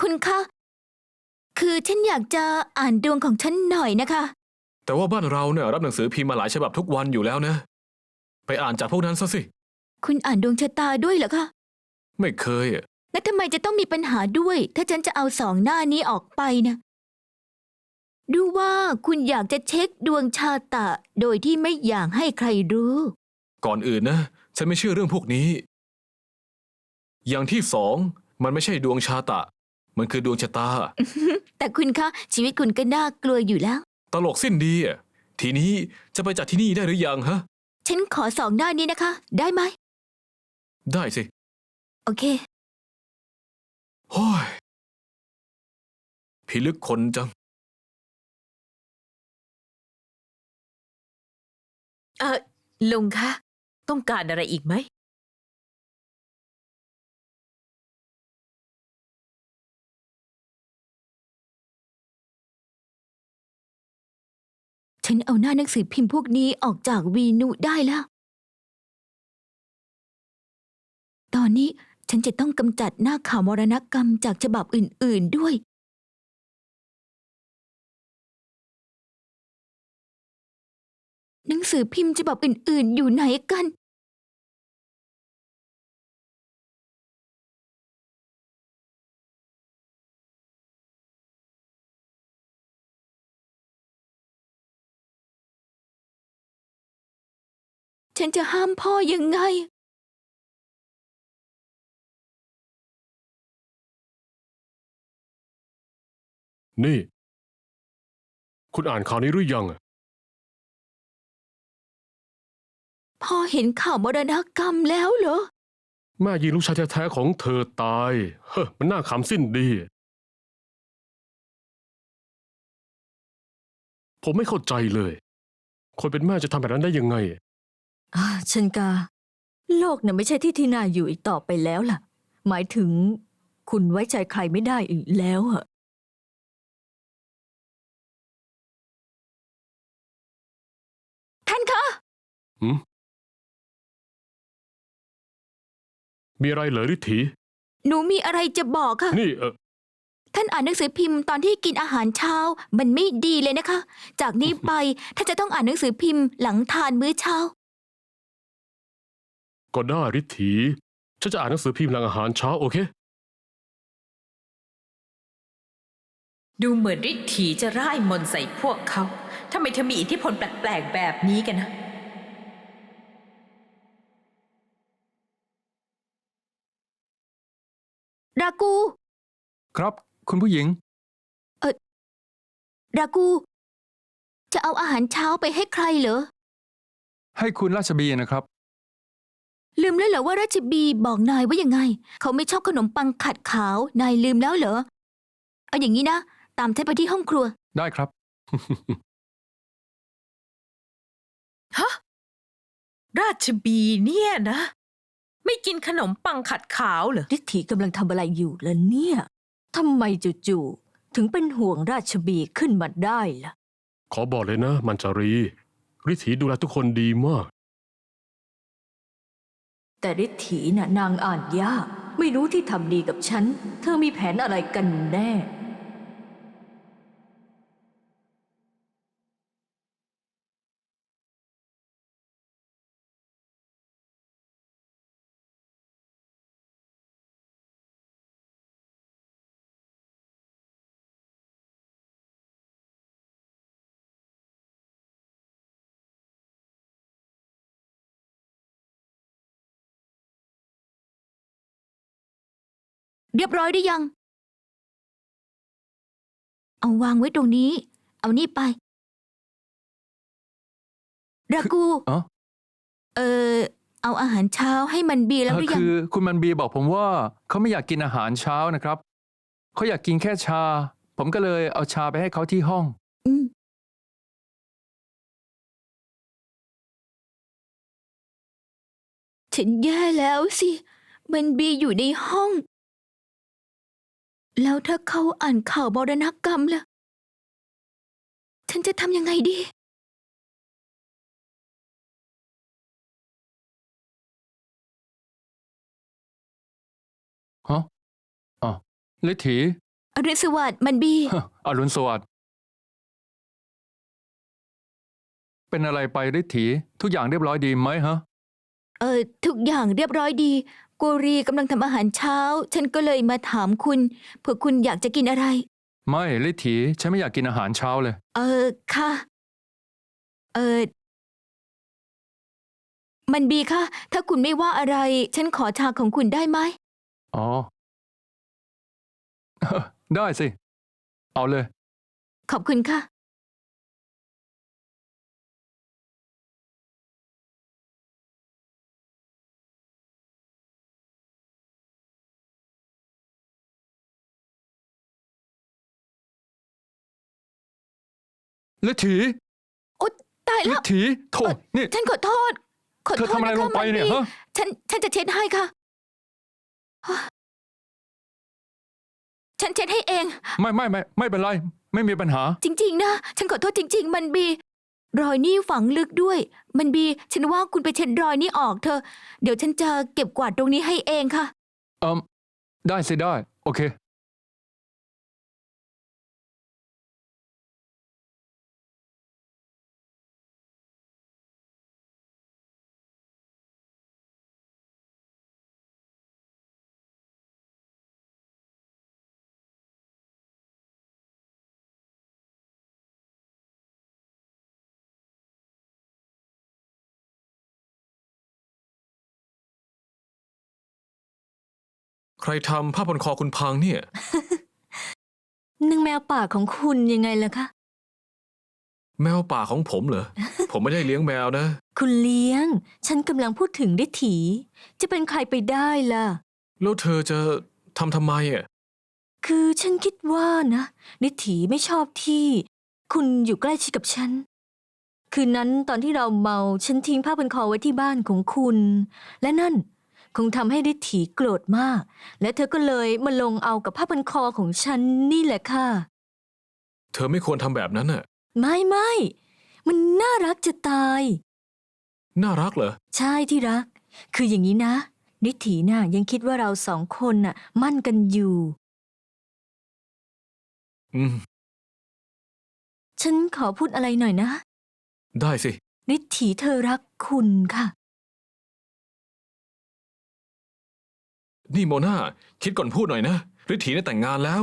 คุณคะ คือฉันอยากจะอ่านดวงของฉันหน่อยนะคะ แต่ว่าบ้านเราเนี่ยรับหนังสือพิมพ์มาหลายฉบับทุกวันอยู่แล้วนะ ไปอ่านจากพวกนั้นซะสิ คุณอ่านดวงชะตาด้วยเหรอคะ ไม่เคยอะแล้วทำไมจะต้องมีปัญหาด้วย ถ้าฉันจะเอาสองหน้านี้ออกไปนะ ดูว่าคุณอยากจะเช็คดวงชาตะ โดยที่ไม่อยากให้ใครรู้ ก่อนอื่นนะ ฉันไม่เชื่อเรื่องพวกนี้ อย่างที่สองมันไม่ใช่ดวงชาตะ มันคือดวงชะตา แต่คุณคะชีวิตคุณก็น่ากลัวอยู่แล้ว ตลกสิ้นดีอะทีนี้จะไปจากที่นี่ได้หรือยังฮะ ฉันขอสองหน้านี้นะคะ ได้ไหม ได้สิโอเค โอ้ยพิลึกคนจัง เออลุงคะ ต้องการอะไรอีกไหม ฉันเอาหน้าหนังสือพิมพ์พวกนี้ออกจากวีนุได้แล้ว ตอนนี้ฉันจะต้องกำจัดหน้าข่าวมรณกรรมจากฉบับอื่น ๆด้วย หนังสือพิมพ์ฉบับอื่น ๆ อยู่ไหนกัน ฉันจะห้ามพ่อยังไง นี่ คุณอ่านข่าวนี้หรือยังอะพ่อเห็นข่าวมรณกรรมแล้วเหรอ แม่ยิงลูกชายแท้ๆของเธอตาย เฮ้อมันน่าขำสิ้นดี ผมไม่เข้าใจเลย คนเป็นแม่จะทำแบบนั้นได้ยังไงอ่าชันกา โลกน่ะไม่ใช่ที่ที่นาอยู่อีกต่อไปแล้วล่ะ หมายถึง คุณไว้ใจใครไม่ได้อีกแล้วอะท่านคะ หืมมีอะไรเหรอฤทธีหนูมีอะไรจะบอกค่ะ นี่เออท่านอ่านหนังสือพิมพ์ตอนที่กินอาหารเช้า มันไม่ดีเลยนะคะ จากนี้ไปถ้าจะต้องอ่านหนังสือพิมพ์หลังทานมื้อเช้า ก็ได้ฤทธีฉันจะอ่านหนังสือพิมพ์หลังอาหารเช้าโอเค ดูเหมือนฤทธีจะร่ายมนต์ใส่พวกเขาทำไมเธอมีอิทธิพลแปลกๆแบบนี้กันนะ รากู ครับ คุณผู้หญิง รากู จะเอาอาหารเช้าไปให้ใครเหรอ ให้คุณราชบีนะครับ ลืมแล้วเหรอว่าราชบีบอกนายว่ายังไง เขาไม่ชอบขนมปังขัดขาว นายลืมแล้วเหรอ เอาอย่างนี้นะ ตามฉันไปที่ห้องครัว ได้ครับ ฮะ ราชบีเนี่ยนะ ไม่กินขนมปังขัดขาวเหรอ ฤทธีกำลังทำอะไรอยู่ล่ะเนี่ยทำไมจู่ๆถึงเป็นห่วงราชบีขึ้นมาได้ล่ะ ขอบอกเลยนะ มันจารีฤทธีดูแลทุกคนดีมาก แต่ฤทธีน่ะนางอ่านยาก ไม่รู้ที่ทำดีกับฉัน เธอมีแผนอะไรกันแน่ เรียบร้อยหรือยัง เอาวางไว้ตรงนี้ เอานี่ไป รากู อ๋อ เออ เอาอาหารเช้าให้มันบีแล้วหรือยัง คือคุณมันบีบอกผมว่าเขาไม่อยากกินอาหารเช้านะครับเขาอยากกินแค่ชา ผมก็เลยเอาชาไปให้เขาที่ห้อง อืม ฉันแย่แล้วสิ มันบีอยู่ในห้อง แล้วถ้าเขาอ่านข่าวมรณกรรมล่ะ ฉันจะทำยังไงดี ฮะอ๋อฤทธีอรุณสวัสดิ์มันบีอรุณสวัสดิ์เป็นอะไรไปฤทธีทุกอย่างเรียบร้อยดีไหมฮะ เออทุกอย่างเรียบร้อยดี กูรีกำลังทำอาหารเช้า ฉันก็เลยมาถามคุณเผื่อคุณอยากจะกินอะไร ไม่ฤทธีฉันไม่อยากกินอาหารเช้าเลย เออค่ะ เออ มันบีค่ะ ถ้าคุณไม่ว่าอะไร ฉันขอชาของคุณได้ไหม อ๋อ ได้สิ เอาเลย ขอบคุณค่ะ ฤทธีโอ๊ยตายฤแล้วทธีโถนี่ ฉันขอโทษ ขอเธโทอษทำอะไรคลงไปเนี่ยมับีฮะฉันฉันจะเช็ดให้ค่ะฉันเช็ดให้เอง ไม่ไม่ไม่ไม่เป็นไร ไม่มีปัญหา จริง ๆ นะ ฉันขอโทษจริง ๆ มันบี รอยนี่ฝังลึกด้วย มันบี ฉันว่าคุณไปเช็ดรอยนี้ออกเถอะ เดี๋ยวฉันจะเก็บกวาดตรงนี้ให้เองค่ะ เอิมได้สิได้ โอเค รทำผ้าพันคอคุณพังเนี่ย นึงแมวป่าของคุณยังไงล่ะคะ แมวป่าของผมเหรอ ผมไม่ได้เลี้ยงแมวนะ คุณเลี้ยง ฉันกำลังพูดถึงฤทธีจะเป็นใครไปได้ล่ะ แล้วเธอจะทำทำไมอะ คือฉันคิดว่านะฤทธีไม่ชอบที่ คุณอยู่ใกล้ชิดกับฉัน คืนนั้นตอนที่เราเมา ฉันทิ้งผ้าพันคอไว้ที่บ้านของคุณ และนั่น คงทำให้ฤทธีโกรธมาก และเธอก็เลยมาลงเอากับผ้าพันคอของฉันนี่แหละค่ะ เธอไม่ควรทำแบบนั้นน่ะ ไม่ไม่มันน่ารักจะตาย น่ารักเหรอ ใช่ที่รัก คืออย่างนี้นะนิถีน่ะยังคิดว่าเราสองคนน่ะ มั่นกันอยู่ อืม ฉันขอพูดอะไรหน่อยนะ ได้สิ นิถีเธอรักคุณค่ะ นี่โมนาคิดก่อนพูดหน่อยนะฤทธีเนี่ยแต่งงานแล้ว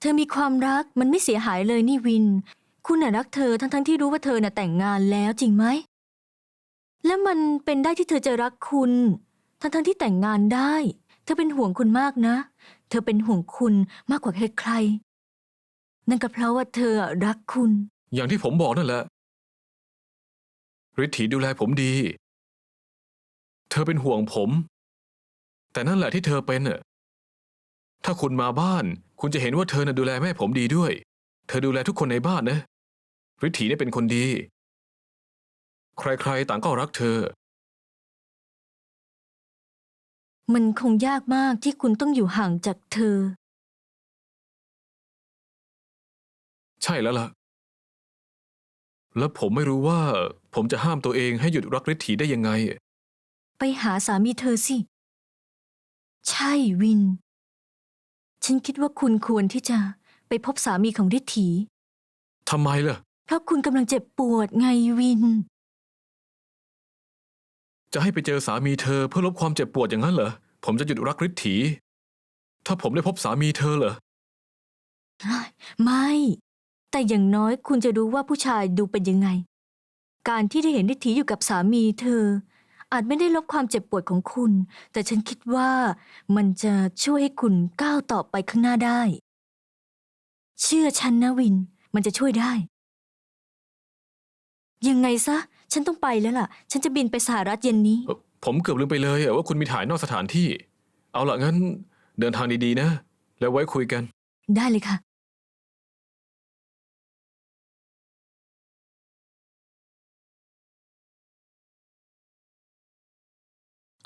เธอมีความรักมันไม่เสียหายเลยนี่วิน คุณน่ะรักเธอทั้งๆทที่รู้ว่าเธอน่ะแต่งงานแล้วจริงไหม แล้วมันเป็นได้ที่เธอจะรักคุณ ทั้งๆทที่แต่งงานได้ เธอเป็นห่วงคุณมากนะ เธอเป็นห่วงคุณมากกว่าใครๆนั่นก็เพราะว่าเธอรักคุณ อย่างที่ผมบอกนั่นแหละฤทธีดูแลผมดี เธอเป็นห่วงผม แต่นั่นแหละที่เธอเป็นน่ะถ้าคุณมาบ้าน คุณจะเห็นว่าเธอน่ะดูแลแม่ผมดีด้วย เธอดูแลทุกคนในบ้านนะฤทธีเนี่ยเป็นคนดี ใครๆ ต่างก็รักเธอ มันคงยากมากที่คุณต้องอยู่ห่างจากเธอ ใช่แล้วล่ะ แล้วผมไม่รู้ว่า ผมจะห้ามตัวเองให้หยุดรักฤทธีได้ยังไง ไปหาสามีเธอสิ ใช่วิน ฉันคิดว่าคุณควรที่จะไปพบสามีของฤทธีทำไมล่ะ เพราะคุณกำลังเจ็บปวดไงวิน จะให้ไปเจอสามีเธอเพื่อลบความเจ็บปวดอย่างนั้นเหรอ ผมจะหยุดรักฤทธีถ้าผมได้พบสามีเธอเหรอ ไม่ แต่อย่างน้อยคุณจะรู้ว่าผู้ชายดูเป็นยังไง การที่ได้เห็นฤทธีอยู่กับสามีเธอ อาจไม่ได้ลบความเจ็บปวดของคุณ แต่ฉันคิดว่ามันจะช่วยให้คุณก้าวต่อไปข้างหน้าได้ เชื่อฉันนะวิน มันจะช่วยได้ ยังไงซะ ฉันต้องไปแล้วล่ะ ฉันจะบินไปสหรัฐเย็นนี้ เอ่อผมเกือบลืมไปเลยอะว่าคุณมีถ่ายนอกสถานที่ เอาละงั้น เดินทางดีๆนะ แล้วไว้คุยกัน ได้เลยค่ะ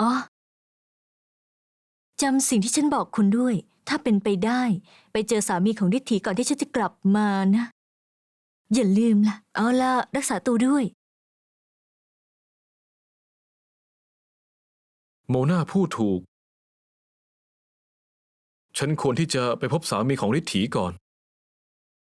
อ๋อจำสิ่งที่ฉันบอกคุณด้วย ถ้าเป็นไปได้ ไปเจอสามีของฤทธีก่อนที่ฉันจะกลับมานะ อย่าลืมล่ะ เอาล่ะ รักษาตัวด้วย โมนาพูดถูก ฉันควรที่จะไปพบสามีของฤทธีก่อน